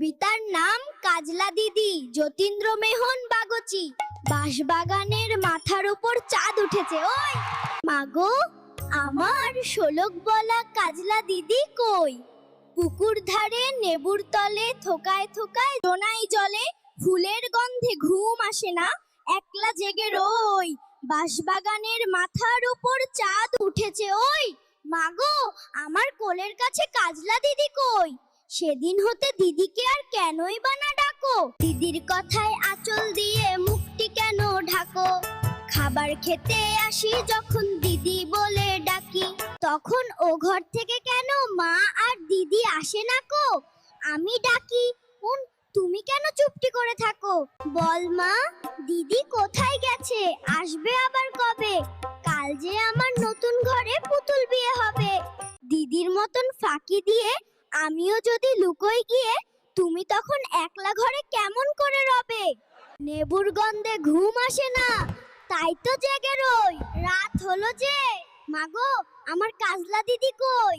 কবিতার নাম কাজলা দিদি, যতীন্দ্র মেহন বাগচি। বাঁশবাগানের মাথার উপর চাঁদ উঠেছে, ওই। মাগো, আমার শোলক বলা কাজলা দিদি কই? পুকুর ধারে নেবুর তলে থোকায় থোকায় জোনাই জলে, ফুলের গন্ধে ঘুম আসে না, একলা জেগে রই। বাঁশবাগানের মাথার উপর চাঁদ উঠেছে, ওই। মাগো, আমার কোলের কাছে কাজলা দিদি কই? সেদিন হতে দিদিকে আর কেনই বা না ডাকো? দিদির কথায় আঁচল দিয়ে মুখটি কেন ঢাকো? খাবার খেতে আসি যখন দিদি বলে ডাকি। তখন ও ঘর থেকে কেন মা আর দিদি আসে না কো? আমি ডাকি, উন, তুমি কেন চুপটি করে থাকো? বল মা, দিদি কোথায় গেছে? আসবে আবার কবে? কাল যে আমার নতুন ঘরে পুতুল বিয়ে হবে। দিদির মতন ফাঁকি দিয়ে আমিও যদি লুকোই গিয়ে, তুমি তখন একলা ঘরে কেমন করে রবে? নেবুর গন্ধে ঘুম আসে না, তাই তো জেগে রই। রাত হলো যে। মাগো, আমার কাজলা দিদি কই?